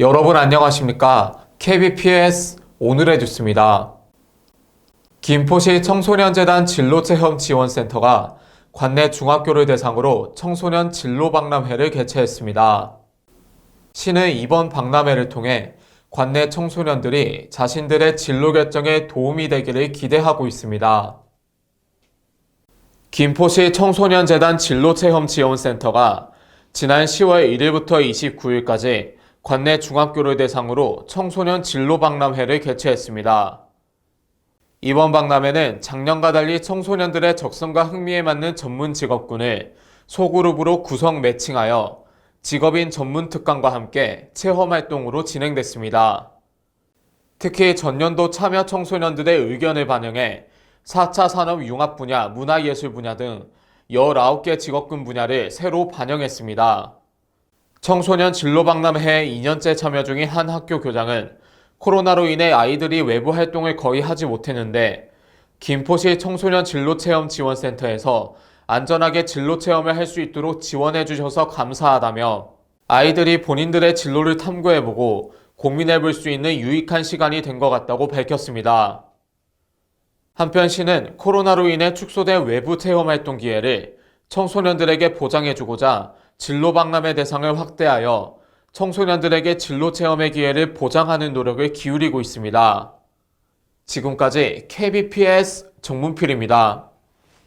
여러분 안녕하십니까? KBPS 오늘의 뉴스입니다. 김포시 청소년재단 진로체험 지원센터가 관내 중학교를 대상으로 청소년 진로박람회를 개최했습니다. 시는 이번 박람회를 통해 관내 청소년들이 자신들의 진로 결정에 도움이 되기를 기대하고 있습니다. 김포시 청소년재단 진로체험 지원센터가 지난 10월 1일부터 29일까지 관내 중학교를 대상으로 청소년 진로 박람회를 개최했습니다. 이번 박람회는 작년과 달리 청소년들의 적성과 흥미에 맞는 전문 직업군을 소그룹으로 구성 매칭하여 직업인 전문 특강과 함께 체험 활동으로 진행됐습니다. 특히 전년도 참여 청소년들의 의견을 반영해 4차 산업 융합 분야, 문화예술 분야 등 19개 직업군 분야를 새로 반영했습니다. 청소년 진로박람회에 2년째 참여 중인 한 학교 교장은 코로나로 인해 아이들이 외부 활동을 거의 하지 못했는데 김포시 청소년 진로체험 지원센터에서 안전하게 진로 체험을 할 수 있도록 지원해 주셔서 감사하다며 아이들이 본인들의 진로를 탐구해보고 고민해 볼 수 있는 유익한 시간이 된 것 같다고 밝혔습니다. 한편 시는 코로나로 인해 축소된 외부 체험 활동 기회를 청소년들에게 보장해주고자 진로 박람회 대상을 확대하여 청소년들에게 진로 체험의 기회를 보장하는 노력을 기울이고 있습니다. 지금까지 KBPS 정문필입니다.